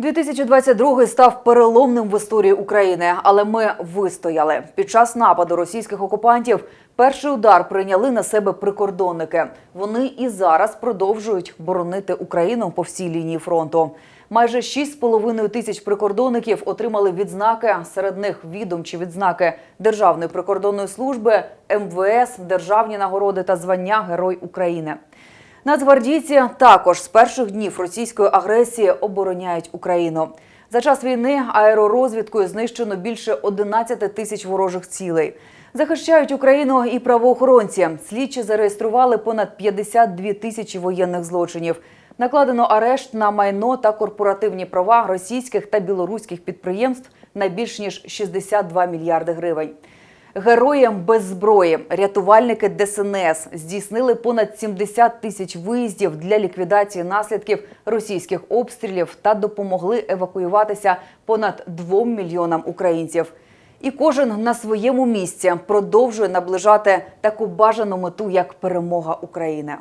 2022 став переломним в історії України, але ми вистояли. Під час нападу російських окупантів перший удар прийняли на себе прикордонники. Вони і зараз продовжують боронити Україну по всій лінії фронту. Майже 6,5 тисяч прикордонників отримали відзнаки. Серед них відомчі відзнаки Державної прикордонної служби, МВС, державні нагороди та звання Герой України. Нацгвардійці також з перших днів російської агресії обороняють Україну. За час війни аеророзвідкою знищено більше 11 тисяч ворожих цілей. Захищають Україну і правоохоронці. Слідчі зареєстрували понад 52 тисячі воєнних злочинів. Накладено арешт на майно та корпоративні права російських та білоруських підприємств на більш ніж 62 мільярди гривень. Героям без зброї рятувальники ДСНС здійснили понад 70 тисяч виїздів для ліквідації наслідків російських обстрілів та допомогли евакуюватися понад 2 мільйонам українців. І кожен на своєму місці продовжує наближати таку бажану мету, як перемога України.